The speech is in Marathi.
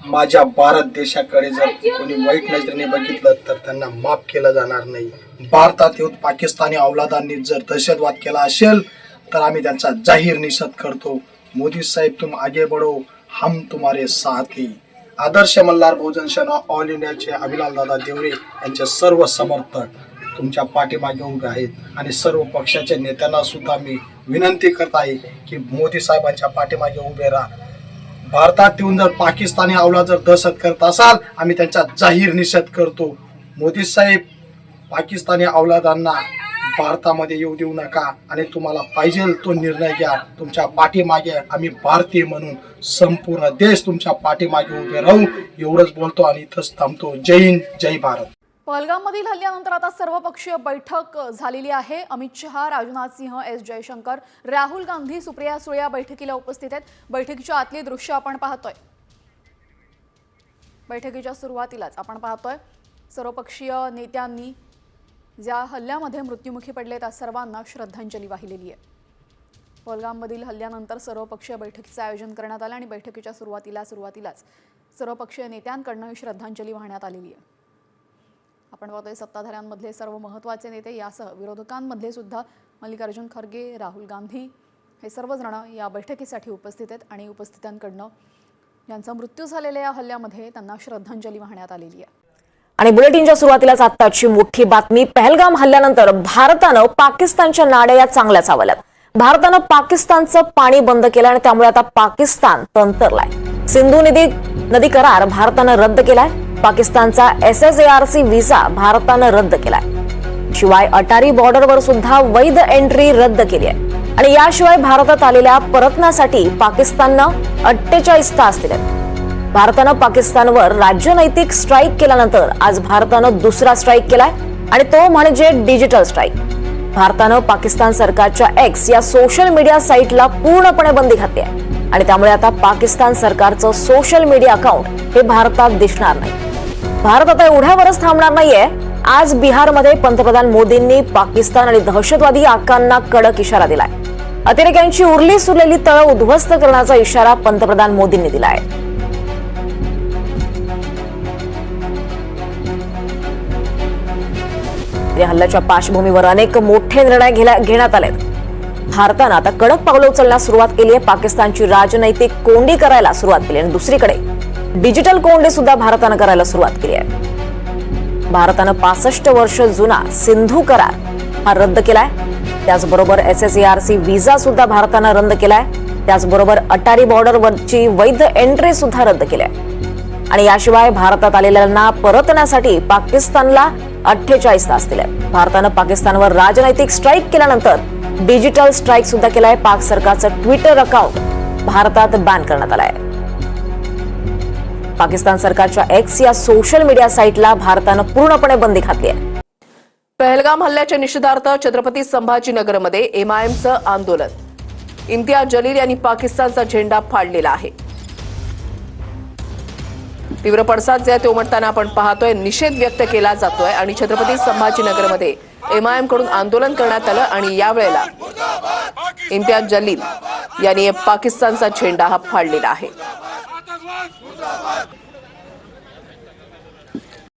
माझ्या भारत देशाकडे जर कोणी वाईट नजरेने बघितलं तर त्यांना माफ केलं जाणार नाही. भारतात येऊन पाकिस्तानी अवलादांनी जर दहशतवाद केला असेल तर आम्ही त्यांचा जाहीर निषेध करतो. मोदी साहेब तुम आगे बढो हम तुम्हारे साथी आदर्श मल्हार बहुजन सेना ऑल इंडियाचे अभिलाल दादा देवरे यांचे सर्व समर्थक तुमच्या पाठीमागे उभे आहेत आणि सर्व पक्षाच्या नेत्यांना सुद्धा मी विनंती करत आहे की मोदी साहेबांच्या पाठीमागे उभे राहा. भारतात येऊन जर पाकिस्तानी आवला जर दहशत करत असाल आम्ही त्यांचा जाहीर निषेध करतो. मोदी साहेब पाकिस्तानी अवलादांना भारतामध्ये येऊ देऊ नका आणि तुम्हाला पाहिजे तो निर्णय घ्या. तुमच्या पाठीमागे आम्ही भारतीय म्हणून संपूर्ण देश तुमच्या पाठीमागे उभे राहू. एवढंच बोलतो आणि इथंच थांबतो. जय हिंद जय भारत. पहलगाममधील हल्ल्यानंतर आता सर्वपक्षीय बैठक झालेली आहे. अमित शहा राजनाथ सिंह एस जयशंकर राहुल गांधी सुप्रिया सुळे या बैठकीला उपस्थित आहेत. बैठकीच्या आतली दृश्य आपण पाहतोय. बैठकीच्या सुरुवातीलाच आपण पाहतोय सर्वपक्षीय नेत्यांनी ज्या हल्ल्यामध्ये मृत्युमुखी पडले त्या सर्वांना श्रद्धांजली वाहिलेली आहे. पहलगाममधील हल्ल्यानंतर सर्वपक्षीय बैठकीचं आयोजन करण्यात आलं आणि बैठकीच्या सुरुवातीला सुरुवातीलाच सर्वपक्षीय नेत्यांकडनं ही श्रद्धांजली वाहण्यात आलेली आहे. आपण पाहतोय सत्ताधाऱ्यांमधले सर्व महत्त्वाचे नेते यासह विरोधकांमधले सुद्धा मल्लिकार्जुन खरगे राहुल गांधी हे सर्वजण या बैठकीसाठी उपस्थित आहेत आणि उपस्थितांकडनं ज्यांचा मृत्यू झालेल्या या हल्ल्यामध्ये त्यांना श्रद्धांजली वाहण्यात आलेली आहे. आणि बुलेटिनच्या सुरुवातीलाच आत्ताची मोठी बातमी पहलगाम हल्ल्यानंतर भारतानं पाकिस्तानच्या नाड्या या चांगल्याच आवल्यात भारतानं पाकिस्तानचं पाणी बंद केलं आणि त्यामुळे आता पाकिस्तान तंतरलाय. सिंधू नदी नदी करार भारतानं रद्द केलाय. पाकिस्तानचा S S A R C visa भारतानं रद्द केलाय. शिवाय अटारी बॉर्डरवर सुद्धा वैध एंट्री रद्द केली आहे. आणि याशिवाय भारतात आलेल्या परतण्यासाठी पाकिस्ताननं अठ्ठेचाळीस तास दिले भारतानं पाकिस्तानवर राजनैतिक स्ट्राईक केल्यानंतर आज भारतानं दुसरा स्ट्राईक केलाय आणि तो म्हणजे डिजिटल स्ट्राईक भारतानं पाकिस्तान सरकारच्या एक्स या सोशल मीडिया साईटला पूर्णपणे बंदी घातली आहे. आणि त्यामुळे आता पाकिस्तान सरकारचं सोशल मीडिया अकाउंट हे भारतात दिसणार नाही. भारत आता एवढ्यावरच थांबणार नाहीये. आज बिहारमध्ये पंतप्रधान मोदींनी पाकिस्तान आणि दहशतवादी आकांना कडक इशारा दिलाय. अतिरेक्यांची उरली सुरलेली तळ उद्ध्वस्त करण्याचा इशारा पंतप्रधान मोदींनी दिलाय. या हल्ल्याच्या पार्श्वभूमीवर अनेक मोठे निर्णय घेण्यात घेण्यात आलेत. भारतानं आता कडक पावलं उचलण्यास सुरुवात केली आहे. पाकिस्तानची राजनैतिक कोंडी करायला सुरुवात केली आणि दुसरीकडे डिजिटल कोंडी सुद्धा भारतानं करायला सुरुवात केली आहे. भारतानं पासष्ट वर्ष जुना सिंधू करार हा रद्द केलाय. त्याचबरोबर S S R C visa सुद्धा भारतानं रद्द केलाय. त्याचबरोबर अटारी बॉर्डरवरची वैध एंट्री सुद्धा रद्द केली आहे. आणि याशिवाय भारतात आलेल्यांना परतण्यासाठी पाकिस्तानला अठ्ठेचाळीस तास दिले भारतानं पाकिस्तानवर राजनैतिक स्ट्राईक केल्यानंतर डिजिटल स्ट्राईक सुद्धा केलाय. पाक सरकारचं ट्विटर अकाउंट भारतात बॅन करण्यात आलंय. पाकिस्तान सरकारच्या एक्स या सोशल मीडिया साईटला भारतानं पूर्णपणे बंदी घातली आहे. पहलगाम हल्ल्याच्या निषेधार्थ छत्रपती संभाजीनगरमध्ये एमआयएमचं आंदोलन. इम्तियाज जलील यांनी पाकिस्तानचा झेंडा फाडलेला आहे. तीव्र पडसाद जे आहे ते उमटताना आपण पाहतोय निषेध व्यक्त केला जातोय आणि छत्रपती संभाजीनगरमध्ये एमआयएमकडून आंदोलन करण्यात आलं आणि यावेळेला इम्तियाज जलील यांनी पाकिस्तानचा झेंडा हा फाडलेला आहे.